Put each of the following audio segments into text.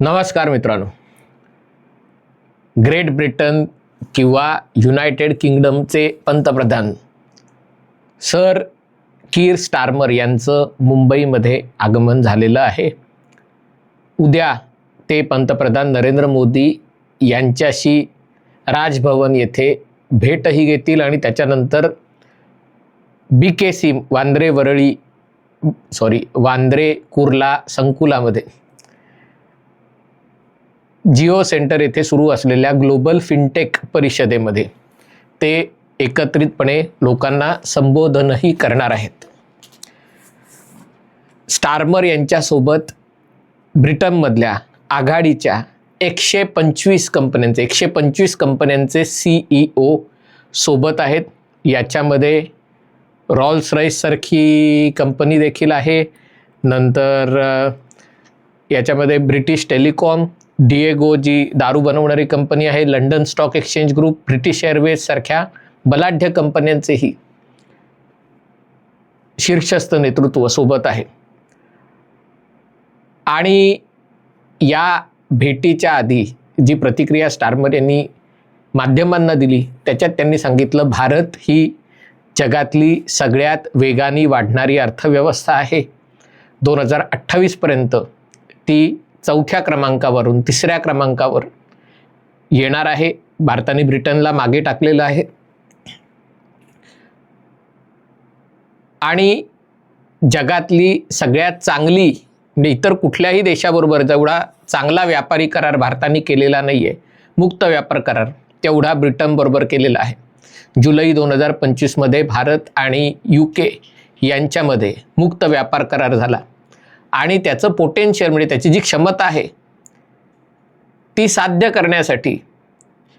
नमस्कार मित्रांनो. Great Britain किंवा युनायटेड किंगडमचे पंतप्रधान सर कीर स्टार्मर यांचं मुंबईमध्ये आगमन झालेलं आहे. उद्या ते पंतप्रधान नरेंद्र मोदी यांच्याशी राजभवन येथे भेटही घेतील आणि त्याच्यानंतर B K C Vandre Worli sorry Vandre Kurla संकुलामध्ये. जिओ सेंटर येथे सुरू असलेल्या ग्लोबल फिनटेक परिषदेमध्ये ते एकत्रितपणे लोकांना संबोधनही करणार आहेत. स्टार्मर यांच्यासोबत ब्रिटनमधल्या आघाडीच्या एकशे पंचवीस कंपन्यांचे एकशे पंचवीस कंपन्यांचे सीईओ सोबत आहेत. याच्यामध्ये रॉल्स रॉईससारखी कंपनी देखील आहे. नंतर याच्यामध्ये ब्रिटिश टेलिकॉम डिएगो जी दारू बनवणारी कंपनी आहे. London stock exchange group British Airways सारख्या बलाढ्य कंपन्यांचेही शीर्षस्थ नेतृत्व सोबत आहे. आणि या भेटीच्या आधी जी प्रतिक्रिया स्टारमर यांनी माध्यमांना दिली त्याच्यात त्यांनी सांगितलं भारत ही जगातली सगळ्यात वेगाने वाढणारी अर्थव्यवस्था आहे. दोन हजार अठ्ठावीसपर्यंत ती चौथ्या क्रमांकावरून तिसऱ्या क्रमांकावर येणार आहे. भारताने ब्रिटनला मागे टाकलेलं आहे. आणि जगातली सगळ्यात चांगली इतर कुठल्याही देशाबरोबर जेवढा चांगला व्यापारी करार भारताने केलेला नाही आहे मुक्त व्यापार करार तेवढा ब्रिटनबरोबर केलेला आहे. जुलै दोन हजार पंचवीसमध्ये भारत आणि यू के यांच्यामध्ये मुक्त व्यापार करार झाला. आणि त्याचं पोटेन्शियल म्हणजे त्याची जी क्षमता आहे ती साध्य करण्यासाठी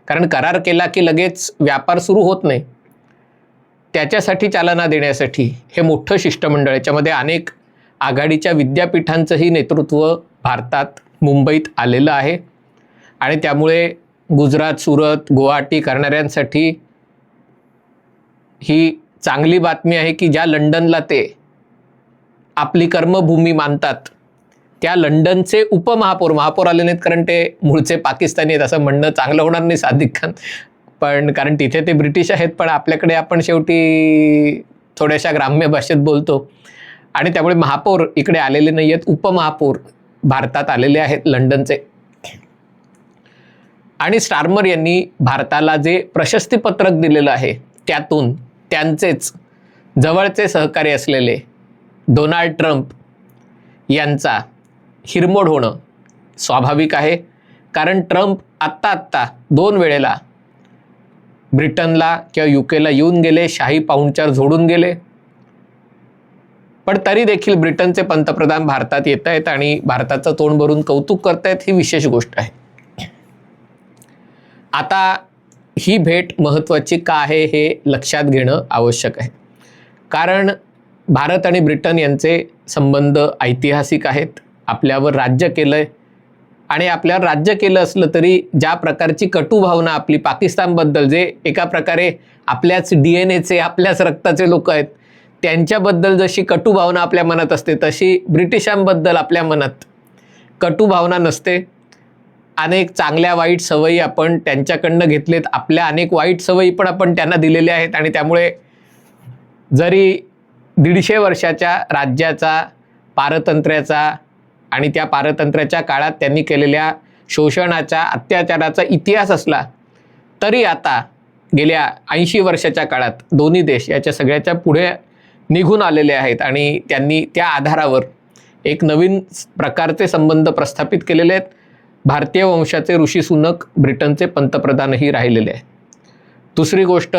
कारण करार केला की लगेच व्यापार सुरू होत नाही त्याच्यासाठी चालना देण्यासाठी हे मोठं शिष्टमंडळ याच्यामध्ये अनेक आघाडीच्या विद्यापीठांचंही नेतृत्व भारतात मुंबईत आलेलं आहे. आणि त्यामुळे गुजरात सुरत गुवाहाटी करणाऱ्यांसाठी ही चांगली बातमी आहे की ज्या लंडनला ते आपली कर्मभूमी मानतात त्या लंडनचे उपमहापौर महापौर आले नाहीत कारण ते मूळचे पाकिस्तानी आहेत असं म्हणणं चांगलं होणार नाही सादिक खान. पण कारण तिथे ते ब्रिटिश आहेत पण आपल्याकडे आपण शेवटी थोड्याशा ग्राम्य भाषेत बोलतो. आणि त्यामुळे महापौर इकडे आलेले नाही आहेत उपमहापौर भारतात आलेले आहेत लंडनचे. आणि स्टार्मर यांनी भारताला जे प्रशस्तीपत्रक दिलेलं आहे त्यातून त्यांचेच जवळचे सहकारी असलेले डोनाल्ड ट्रम्प यांचा हिरमोड होणं स्वाभाविक आहे. कारण ट्रम्प आत्ता आत्ता दोन वेळेला ब्रिटनला किंवा यू केला येऊन गेले शाही पाहुणचार जोडून गेले. पण तरी देखील ब्रिटनचे पंतप्रधान भारतात येत आहेत आणि भारताचं तोंड भरून कौतुक करतायत ही विशेष गोष्ट आहे. आता ही भेट महत्त्वाची का आहे हे लक्षात घेणं आवश्यक आहे. कारण भारत आणि ब्रिटन यांचे संबंध ऐतिहासिक आहेत. आपल्यावर राज्य केलं आहे आणि आपल्यावर राज्य केलं असलं तरी ज्या प्रकारची कटू भावना आपली पाकिस्तानबद्दल जे एका प्रकारे आपल्याच डी एन एचे आपल्याच रक्ताचे लोक आहेत त्यांच्याबद्दल जशी कटू भावना आपल्या मनात असते तशी ब्रिटिशांबद्दल आपल्या मनात कटू भावना नसते. अनेक चांगल्या वाईट सवयी आपण त्यांच्याकडनं घेतलेत. आपल्या अनेक वाईट सवयी पण आपण त्यांना दिलेल्या आहेत आणि त्यामुळे जरी दीडशे वर्षाच्या राज्याचा पारतंत्र्याचा आणि त्या पारतंत्र्याच्या काळात त्यांनी केलेल्या शोषणाचा अत्याचाराचा इतिहास असला तरी आता गेल्या ऐंशी वर्षाच्या काळात दोन्ही देश याच्या सगळ्याच्या पुढे निघून आलेले आहेत आणि त्यांनी त्या आधारावर एक नवीन प्रकारचे संबंध प्रस्थापित केलेले आहेत. भारतीय वंशाचे ऋषी सुनक ब्रिटनचे पंतप्रधानही राहिलेले आहेत. दुसरी गोष्ट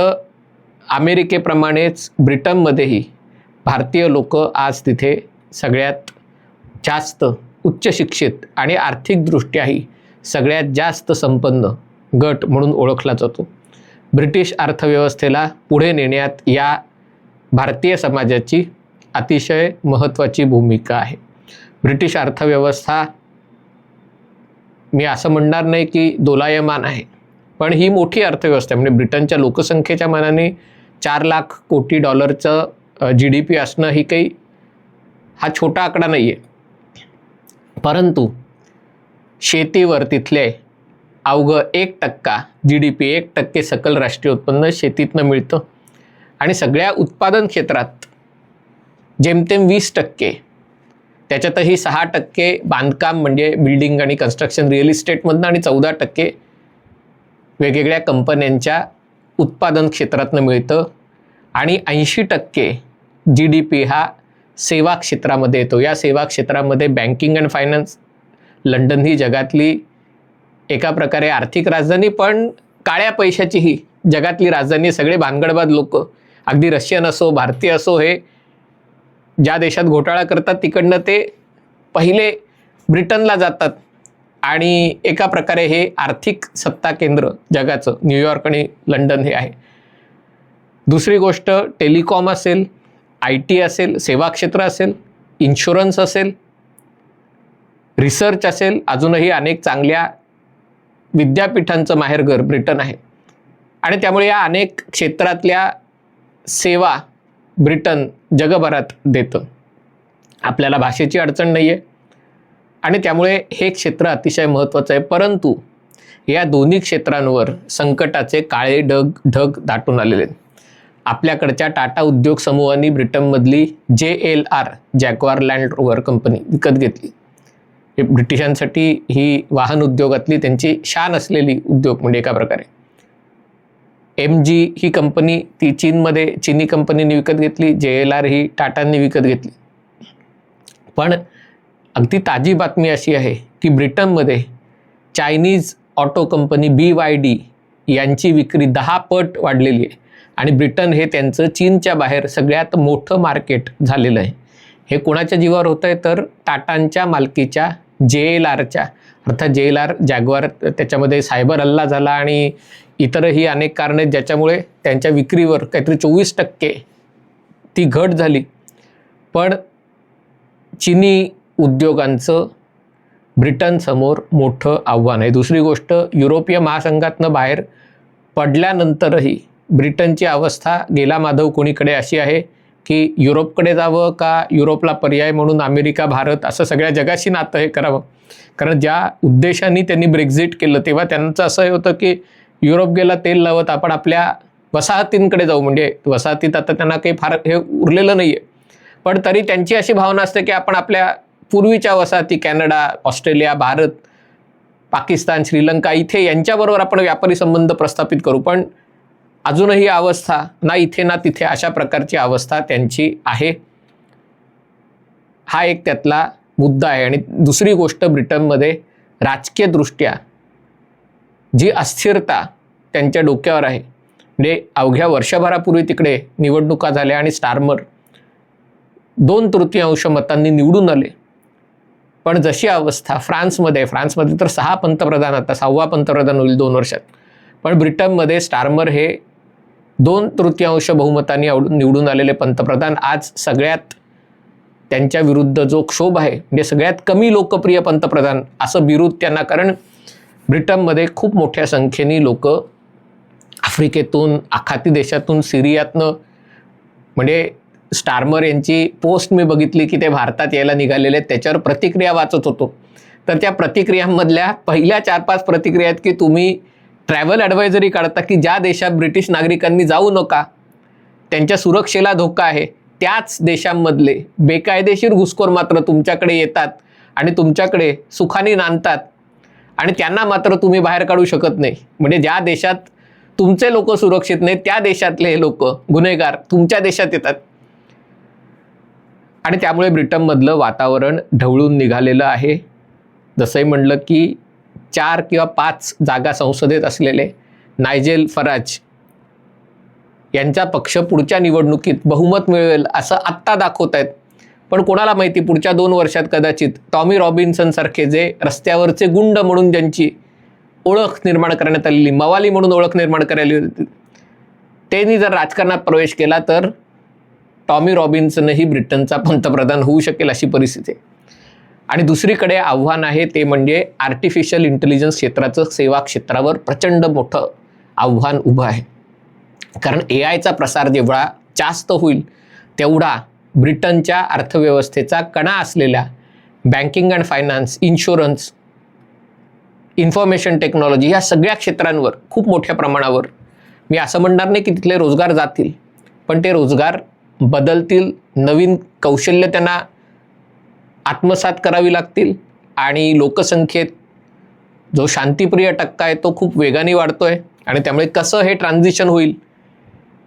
अमेरिकेप्रमाणेच ब्रिटनमध्येही भारतीय लोक आज तिथे सगळ्यात जास्त उच्च शिक्षित आणि आर्थिकदृष्ट्याही सगळ्यात जास्त संपन्न गट म्हणून ओळखला जातो. ब्रिटिश अर्थव्यवस्थेला पुढे नेण्यात या भारतीय समाजाची अतिशय महत्त्वाची भूमिका आहे. ब्रिटिश अर्थव्यवस्था मी असं म्हणणार नाही की दोलायमान आहे पण ही मोठी अर्थव्यवस्था म्हणजे ब्रिटनच्या लोकसंख्येच्या मानाने चार लाख कोटी डॉलरचं जी डी पी असणं ही काही हा छोटा आकडा नाही आहे परंतु शेतीवर तिथले अवघं एक टक्का जी डी पी एक टक्के सकल राष्ट्रीय उत्पन्न शेतीतनं मिळतं. आणि सगळ्या उत्पादन क्षेत्रात जेमतेम वीस टक्के त्याच्यातही सहा टक्के बांधकाम म्हणजे बिल्डिंग आणि कन्स्ट्रक्शन रिअल इस्टेटमधनं आणि चौदा टक्के वेगवेगळ्या कंपन्यांच्या उत्पादन क्षेत्रातनं मिळतं. आणि ऐंशी टक्के जी डी पी हा सेवा क्षेत्रामध्ये येतो. या सेवा क्षेत्रामध्ये बँकिंग अँड फायनान्स लंडन ही जगातली एका प्रकारे आर्थिक राजधानी पण काळ्या पैशाची ही जगातली राजधानी सगळे भानगडबाद लोक अगदी रशियन असो भारतीय असो हे ज्या देशात घोटाळा करतात तिकडनं ते पहिले ब्रिटनला जातात. आणि एका प्रकारे हे आर्थिक सत्ता केंद्र जगाचं न्यूयॉर्क आणि लंडन हे आहे. दुसरी गोष्ट टेलिकॉम असेल आय टी असेल सेवा क्षेत्र असेल इन्शुरन्स असेल रिसर्च असेल अजूनही अनेक चांगल्या विद्यापीठांचं माहेरघर ब्रिटन आहे. आणि त्यामुळे या अनेक क्षेत्रातल्या सेवा ब्रिटन जगभरात देतं. आपल्याला भाषेची अडचण नाही आहे आणि त्यामुळे हे क्षेत्र अतिशय महत्त्वाचं आहे. परंतु या दोन्ही क्षेत्रांवर संकटाचे काळे ढग ढग दाटून आलेले आहेत. आपल्याकडच्या टाटा उद्योग समूहांनी ब्रिटनमधली J L R Jaguar Land Rover company विकत घेतली. हे ब्रिटिशांसाठी ही वाहन उद्योगातली त्यांची शान असलेली उद्योग म्हणजे एका प्रकारे. एम जी ही कंपनी ती चीनमध्ये चीनी कंपनीने विकत घेतली जे एल आर ही टाटांनी विकत घेतली. पण अगदी ताजी बातमी अशी आहे की ब्रिटनमध्ये Chinese auto company B Y D यांची विक्री दहा पट वाढलेली आहे. आणि ब्रिटन हे त्यांचं चीनच्या बाहेर सगळ्यात मोठं मार्केट झालेलं आहे. हे कोणाच्या जीवावर होतं आहे तर टाटांच्या मालकीच्या जे एल आरच्या अर्थात जे एल आर जॅगवार त्याच्यामध्ये सायबर हल्ला झाला आणि इतरही अनेक कारणं आहेत ज्याच्यामुळे त्यांच्या विक्रीवर काहीतरी चोवीस टक्के ती घट झाली. पण चिनी उद्योगांचं ब्रिटनसमोर मोठं आव्हान आहे. दुसरी गोष्ट युरोपीय महासंघातनं बाहेर पडल्यानंतरही ब्रिटनची अवस्था गेला माधव कोणीकडे अशी आहे की युरोपकडे जावं का युरोपला पर्याय म्हणून अमेरिका भारत असं सगळ्या जगाशी नातं हे करावं? कारण ज्या उद्देशाने त्यांनी ब्रेक्झिट केलं तेव्हा त्यांचं असं होतं की युरोप गेला तेल लावत आपण आपल्या वसाहतींकडे जाऊ. म्हणजे वसाहतीत आता त्यांना काही फार हे उरलेलं नाही आहे पण तरी त्यांची अशी भावना असते की आपण आपल्या पूर्वीच्या वसाहती कॅनडा ऑस्ट्रेलिया भारत पाकिस्तान श्रीलंका इथे यांच्याबरोबर आपण व्यापारी संबंध प्रस्थापित करू. पण अजूनही अवस्था ना इथे ना तिथे अशा प्रकारची अवस्था त्यांची आहे. हा एक त्यातला मुद्दा आहे. आणि दुसरी गोष्ट ब्रिटनमध्ये राजकीयदृष्ट्या जी अस्थिरता त्यांच्या डोक्यावर आहे म्हणजे अवघ्या वर्षभरापूर्वी तिकडे निवडणुका झाल्या आणि स्टार्मर दोन तृतीयांश मतांनी निवडून आले. पण जशी अवस्था फ्रान्समध्ये फ्रान्समध्ये तर सहा पंतप्रधान आता सहावा पंतप्रधान होईल दोन वर्षात. पण ब्रिटनमध्ये स्टार्मर हे दोन तृतीयांश बहुमतांनी आवडून निवडून आलेले पंतप्रधान आज सगळ्यात त्यांच्या विरुद्ध जो क्षोभ आहे म्हणजे सगळ्यात कमी लोकप्रिय पंतप्रधान असं बिरुद त्यांना कारण ब्रिटनमध्ये खूप मोठ्या संख्येने लोक आफ्रिकेतून आखाती देशातून सिरियातनं म्हणजे स्टार्मर यांची पोस्ट मी बघितली की ते भारतात यायला निघालेले आहेत त्याच्यावर प्रतिक्रिया वाचत होतो. तर त्या प्रतिक्रियांमधल्या पहिल्या चार पाच प्रतिक्रिया आहेत की तुम्ही ट्रॅव्हल ॲडवायझरी काढता की ज्या देशात ब्रिटिश नागरिकांनी जाऊ नका त्यांच्या सुरक्षेला धोका आहे. त्याच देशांमधले बेकायदेशीर घुसखोर मात्र तुमच्याकडे येतात आणि तुमच्याकडे सुखाने नांदतात आणि त्यांना मात्र तुम्ही बाहेर काढू शकत नाही. म्हणजे ज्या देशात तुमचे लोक सुरक्षित नाही त्या देशातले हे लोक गुन्हेगार तुमच्या देशात येतात. आणि त्यामुळे ब्रिटनमधलं वातावरण ढवळून निघालेलं आहे. जसंही म्हणलं की चार किंवा पाच जागा संसदेत असलेले नायजेल फराज यांचा पक्ष पुढच्या निवडणुकीत बहुमत मिळवेल असं आत्ता दाखवत आहेत पण कोणाला माहिती पुढच्या दोन वर्षात कदाचित टॉमी रॉबिन्सनसारखे जे रस्त्यावरचे गुंड म्हणून ज्यांची ओळख निर्माण करण्यात आलेली मवाली म्हणून ओळख निर्माण करायला होती त्यांनी जर राजकारणात प्रवेश केला तर टॉमी रॉबिन्सनही ब्रिटनचा पंतप्रधान होऊ शकेल अशी परिस्थिती आहे. आणि दुसरीकडे आव्हान आहे ते म्हणजे आर्टिफिशियल इंटेलिजन्स क्षेत्राचं सेवा क्षेत्रावर प्रचंड मोठं आव्हान उभं आहे. कारण ए आयचा प्रसार जेवढा जास्त होईल तेवढा ब्रिटनच्या अर्थव्यवस्थेचा कणा असलेल्या banking and finance insurance information technology या सगळ्या क्षेत्रांवर खूप मोठ्या प्रमाणावर मी असं म्हणणार नाही की तिथले रोजगार जातील पण ते रोजगार बदलतील नवीन कौशल्य त्यांना आत्मसात करावी लागतील आणि लोकसंख्येत जो शांतिप्रिय टक्का आहे तो खूप वेगाने वाढतो आहे आणि त्यामुळे कसं हे ट्रान्झिशन होईल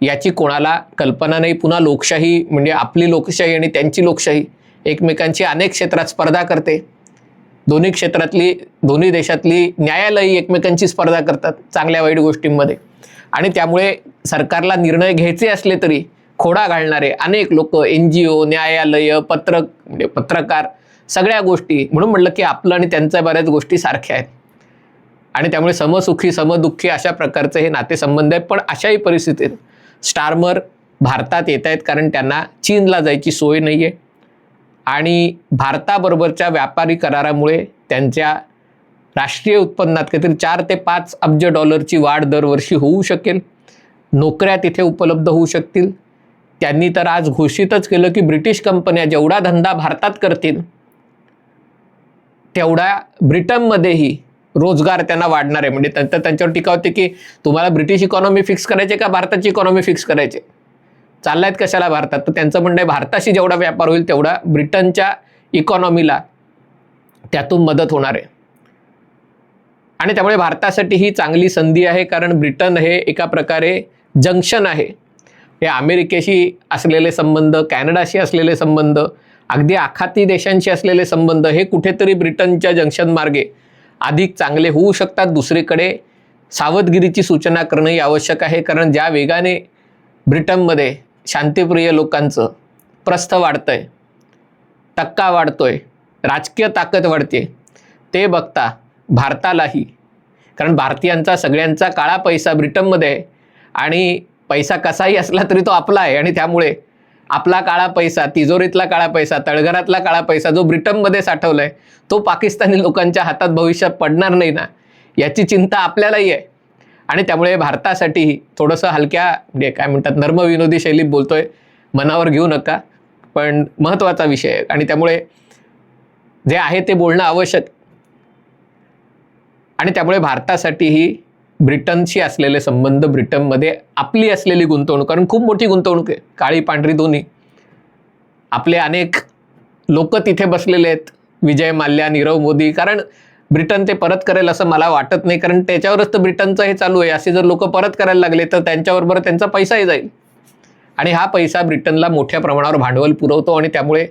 याची कोणाला कल्पना नाही. पुन्हा लोकशाही म्हणजे आपली लोकशाही आणि त्यांची लोकशाही एकमेकांची अनेक क्षेत्रात स्पर्धा करते. दोन्ही क्षेत्रातली दोन्ही देशातली न्यायालयी एकमेकांची स्पर्धा करतात चांगल्या वाईट गोष्टींमध्ये. आणि त्यामुळे सरकारला निर्णय घ्यायचे असले तरी खोडा घालणारे अनेक लोक एन जी ओ न्यायालय पत्रक म्हणजे पत्रकार सगळ्या गोष्टी म्हणून म्हटलं की आपलं आणि त्यांच्या बऱ्याच गोष्टी सारख्या आहेत. आणि त्यामुळे समसुखी समदुःखी अशा प्रकारचे हे नातेसंबंध आहेत. पण अशाही परिस्थितीत स्टारमर भारतात येत आहेत कारण त्यांना चीनला जायची सोय नाही आहे आणि भारताबरोबरच्या व्यापारी करारामुळे त्यांच्या राष्ट्रीय उत्पन्नात काहीतरी चार ते पाच अब्ज डॉलरची वाढ दरवर्षी होऊ शकेल. नोकऱ्या तिथे उपलब्ध होऊ शकतील. त्यांनी तर आज घोषितच केलं की ब्रिटिश कंपन्या जेवढा धंदा भारतात करतील तेवढा ब्रिटनमध्येही रोजगार त्यांना वाढणार आहे. म्हणजे त्यांचं त्यांच्यावर टीका होते की तुम्हाला ब्रिटिश इकॉनॉमी फिक्स करायचे का भारताची इकॉनॉमी फिक्स करायचे? चाललायत कशाला भारतात? तर त्यांचं म्हणणं आहे भारताशी जेवढा व्यापार होईल तेवढा ब्रिटनच्या इकॉनॉमीला त्यातून मदत होणार आहे. आणि त्यामुळे भारतासाठी ही चांगली संधी आहे कारण ब्रिटन हे एका प्रकारे जंक्शन आहे. हे अमेरिकेशी असलेले संबंध कॅनडाशी असलेले संबंध अगदी आखाती देशांशी असलेले संबंध हे कुठेतरी ब्रिटनच्या जंक्शन मार्गे अधिक चांगले होऊ शकतात. दुसरीकडे सावधगिरीची सूचना करणंही आवश्यक आहे. कारण ज्या वेगाने ब्रिटनमध्ये शांतिप्रिय लोकांचं प्रस्थ वाढतं आहे टक्का वाढतो आहे राजकीय ताकद वाढते ते बघता भारतालाही कारण भारतीयांचा सगळ्यांचा काळा पैसा ब्रिटनमध्ये आहे आणि पैसा कसाही असला तरी तो आपला आहे आणि त्यामुळे आपला काळा पैसा तिजोरीतला काळा पैसा तळघरातला काळा पैसा जो ब्रिटनमध्ये साठवला आहे तो पाकिस्तानी लोकांच्या हातात भविष्यात पडणार नाही ना? याची चिंता आपल्यालाही आहे. आणि त्यामुळे भारतासाठी थोडंसं हलक्या म्हणजे काय म्हणतात नर्मविनोदी शैलीत बोलतोय मनावर घेऊ नका. पण महत्त्वाचा विषय आहे. आणि त्यामुळे जे आहे ते बोलणं आवश्यक. आणि त्यामुळे भारतासाठीही ब्रिटनशी असलेले संबंध ब्रिटनमध्ये आपली असलेली गुंतवणूक कारण खूप मोठी गुंतवणूक आहे काळी पांढरी दोन्ही. आपले अनेक लोक तिथे बसलेले आहेत विजय माल्या नीरव मोदी कारण ब्रिटन ते परत करेल असं मला वाटत नाही कारण त्याच्यावरच तर ब्रिटनचं हे चालू आहे. असे जर लोक परत करायला लागले तर त्यांच्याबरोबर त्यांचा पैसाही जाईल. आणि हा पैसा ब्रिटनला मोठ्या प्रमाणावर भांडवल पुरवतो आणि त्यामुळे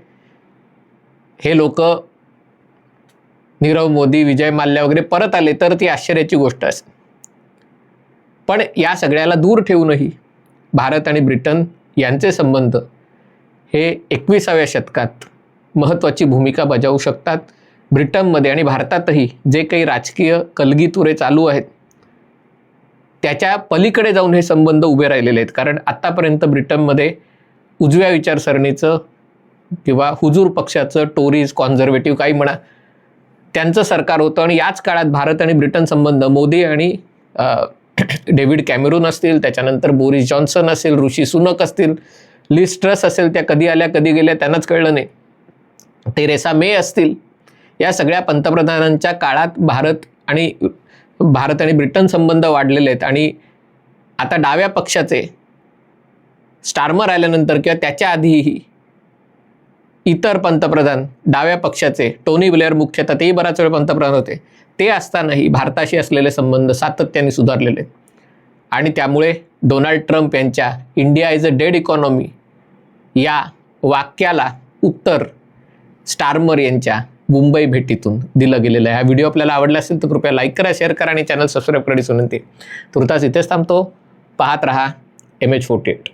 हे लोक नीरव मोदी विजय माल्या वगैरे परत आले तर ती आश्चर्याची गोष्ट असेल. पण या सगळ्याला दूर ठेवूनही भारत आणि ब्रिटन यांचे संबंध हे एकविसाव्या शतकात महत्त्वाची भूमिका बजावू शकतात. ब्रिटनमध्ये आणि भारतातही जे काही राजकीय कलगीतुरे चालू आहेत त्याच्या पलीकडे जाऊन हे संबंध उभे राहिलेले आहेत. कारण आत्तापर्यंत ब्रिटनमध्ये उजव्या विचारसरणीचं किंवा हुजूर पक्षाचं टोरीज कॉन्झर्वेटिव्ह काही म्हणा त्यांचं सरकार होतं. आणि याच काळात भारत आणि ब्रिटन संबंध मोदी आणि डेव्हिड कॅमेरून असतील त्याच्यानंतर बोरिस जॉन्सन असेल ऋषी सुनक असतील लिस्ट्रस असेल त्या कधी आल्या कधी गेल्या त्यांनाच कळलं नाही. तेरेसा मे असतील या सगळ्या पंतप्रधानांच्या काळात भारत आणि भारत आणि ब्रिटन संबंध वाढलेले आहेत. आणि आता डाव्या पक्षाचे स्टार्मर आल्यानंतर किंवा त्याच्या आधीही इतर पंतप्रधान डाव्या पक्षाचे टोनी ब्लेअर मुख्यतः तेही बराच वेळ पंतप्रधान होते. ते असतानाही भारताशी असलेले संबंध सातत्याने सुधारलेले. आणि त्यामुळे डोनाल्ड ट्रम्प यांच्या India is a dead economy या वाक्याला उत्तर स्टारमर यांच्या मुंबई भेटीतून दिलं गेलेलं आहे. हा व्हिडिओ आपल्याला आवडला असेल तर कृपया लाईक करा शेअर करा आणि चॅनल सबस्क्राईब करण्याची विनंती तुर्तास इथेच थांबतो. पाहत रहा एम एच फोर्टी एट